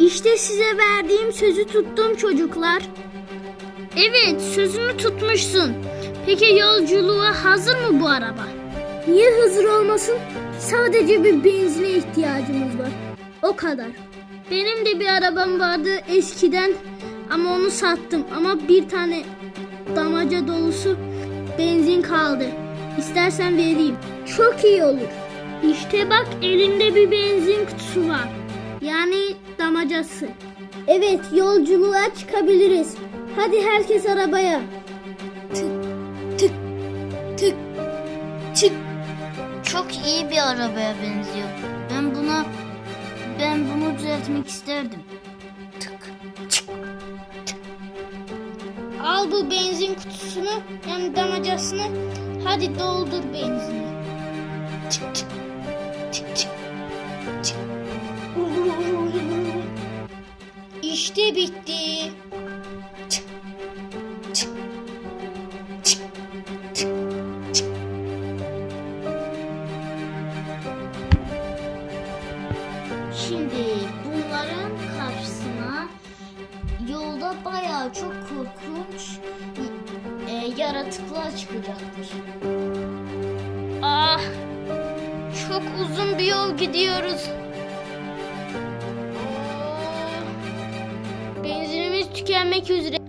İşte size verdiğim sözü tuttum çocuklar. Evet, sözünü tutmuşsun. Peki yolculuğa hazır mı bu araba? Niye hazır olmasın? Sadece bir benzine ihtiyacımız var. O kadar. Benim de bir arabam vardı eskiden ama onu sattım. Ama bir tane damaca dolusu benzin kaldı. İstersen vereyim. Çok iyi olur. İşte bak elinde bir benzin kutusu var. Yani damacası. Evet yolculuğa çıkabiliriz. Hadi herkes arabaya. Tık tık tık çık. Çok iyi bir arabaya benziyor. Ben buna ben bunu düzeltmek isterdim. Tık. çık. Al bu benzin kutusunu yani damacasını. Hadi doldur benzini. Çık çık. Çık İşte bitti. Şimdi bunların karşısına yolda bayağı çok korkunç e, yaratıklar çıkacaktır. Ah! Çok uzun bir yol gidiyoruz. Tükenmek üzere.